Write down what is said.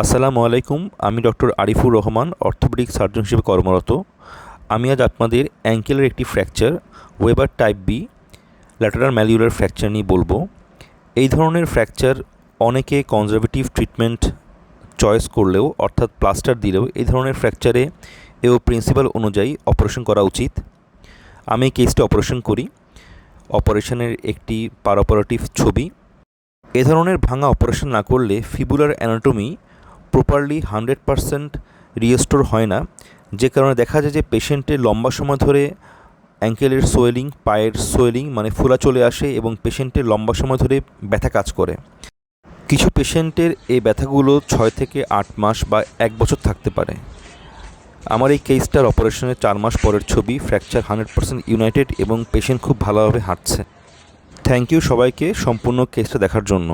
আসসালামু আলাইকুম, আমি doctor Arifur Rahman, orthopaedic surgeon হিসেবে কর্মরত। আমি আজ আপনাদের অ্যাঙ্কেলের একটি fracture, Weber type B, lateral malleolar fracture নিয়ে বলব। এই ধরনের ফ্র্যাকচার অনেকে কনজারভেটিভ ট্রিটমেন্ট চয়েস করলেও, অর্থাৎ প্লাস্টার দিলেও, এই ধরনের ফ্র্যাকচারে এও প্রিন্সিপাল অনুযায়ী অপারেশন করা উচিত। আমি এই কেসটি অপারেশন করি। অপারেশনের একটি পারাপারেটিভ ছবি। এ ধরনের ভাঙা অপারেশন না করলে fibular anatomy properly hundred percent restore হয় না, যে কারণে দেখা যায় যে পেশেন্টের লম্বা সময় ধরে অ্যাঙ্কেলের সোয়েলিং পায়ের সোয়েলিং মানে ফোলা চলে আসে এবং পেশেন্টের লম্বা সময় ধরে ব্যথা কাজ করে। কিছু পেশেন্টের এই ব্যথাগুলো ছয় থেকে আট মাস বা এক বছর থাকতে পারে। আমার এই কেসটার অপারেশনের চার মাস পরের ছবি ফ্র্যাকচার হান্ড্রেড পার্সেন্ট ইউনাইটেড এবং পেশেন্ট খুব ভালোভাবে হাঁটছে। থ্যাংক ইউ সবাইকে সম্পূর্ণ কেসটা দেখার জন্য।